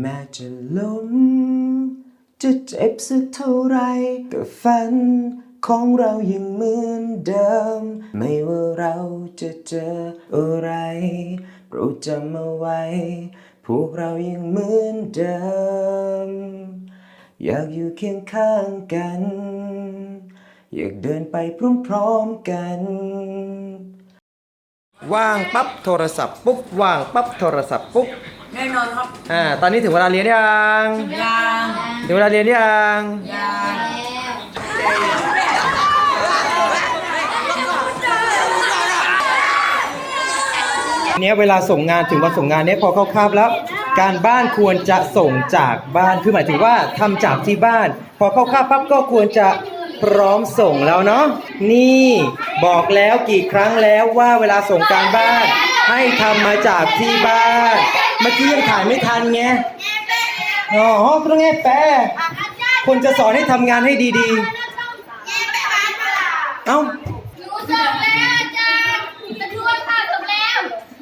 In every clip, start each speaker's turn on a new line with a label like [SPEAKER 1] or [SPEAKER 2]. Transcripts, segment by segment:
[SPEAKER 1] แม้จะล้มจะเจ็บสักเท่าไรก็ฝันของเรายังเหมือนเดิม ไม่ว่าเราจะเจออะไรโปรดจำเอาไว้ พวกเรายังเหมือนเดิม อยากอยู่เคียงข้างกัน อยากเดินไปพร้อมๆกัน
[SPEAKER 2] ว่างปั๊บโทรศัพท์ปุ๊บว่างปั๊บโทรศัพท์ปุ๊บ
[SPEAKER 3] แน่นอนครับ
[SPEAKER 2] อ่าตอนนี้ถึงเวลาเรียนยัง
[SPEAKER 3] ยาง
[SPEAKER 2] ถึงเวลาเรียนยัง
[SPEAKER 3] ยาง
[SPEAKER 2] เนี้ยเวลาส่งงานถึงวันส่งงานเนี้ยพอเข้าคาบแล้ว การบ้านควรจะส่งจากบ้านคือหมายถึงว่าทำจากที่บ้าน พอเข้าคาบปั๊บก็ควรจะพร้อมส่งแล้วเนาะนี่บอกแล้วกี่ครั้งแล้วว่าเวลาส่งการบ้าน ให้ทำมาจากที่บ้านเมื่อกี้ยังถ่ายไม่ทันไง อ๋อต้องไงแปลคนจะสอนให้ทำงานให้ดีๆ เอ้า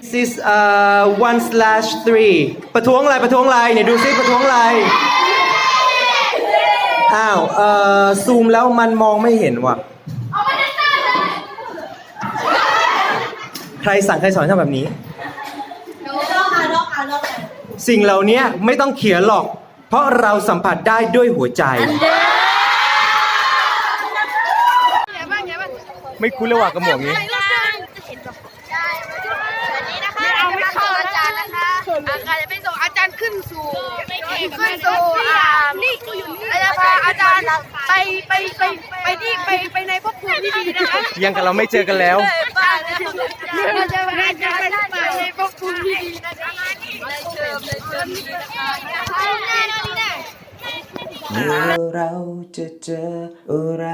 [SPEAKER 2] this is uh one slash three ประท้วงอะไรประท้วงอะไรเนี่ยดูซิประท้วงอะไร อ้าวเอ่อซูมแล้วมันมองไม่เห็นว่ะ ใครสั่งใครสอนทำแบบนี้ สิ่งเหล่านี้ไม่ต้องเขียนหรอก เพราะเราสัมผัสได้ด้วยหัวใจ ไม่คุ้นเลยว่ะกระหม่อมนี้
[SPEAKER 4] ไม่เอาไม่เข้าอาจารย์นะคะอาจารย์จะไปส่งอาจารย์ขึ้นสู่ขึ้นสู่อ่านี่กูอยู่นี่อาจารย์พาอาจารย์ไปไปไปไปที่ไปไปในภพภูมิที่ดีนะคะ
[SPEAKER 2] ยังกับเราไม่เจอกันแล้ว
[SPEAKER 4] ป้าเราจะพาอาจารย์ไปในภพภูมิที่ดีนะคะได้เชิญได้ เมื่
[SPEAKER 1] อเราจะเจออะไร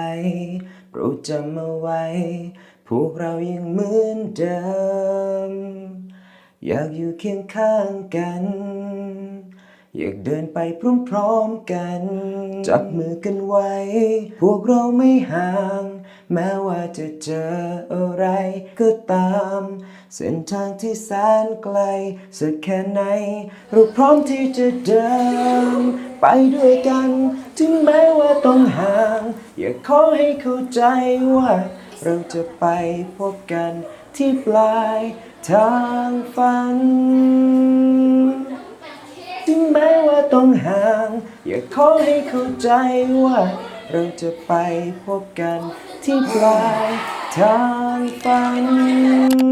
[SPEAKER 1] โปรดจำเอาไว้ พวกเรายังเหมือนเดิม อยากอยู่เคียงข้างกัน อยากเดินไปพร้อมๆกัน จับมือกันไว้ พวกเราไม่ห่าง แม้ว่าจะเจออะไรก็ตาม เส้นทางที่แสนไกล สักแค่ไหน เราพร้อมที่จะเดิน ไปด้วยกัน ถึงแม้ว่าต้องห่าง อยากขอให้เข้าใจว่า เราจะไปพบกันที่ปลายทางฝัน ต้องห่าง อยากขอให้เข้าใจว่า เราจะไปพบกันที่ปลายทางฝัน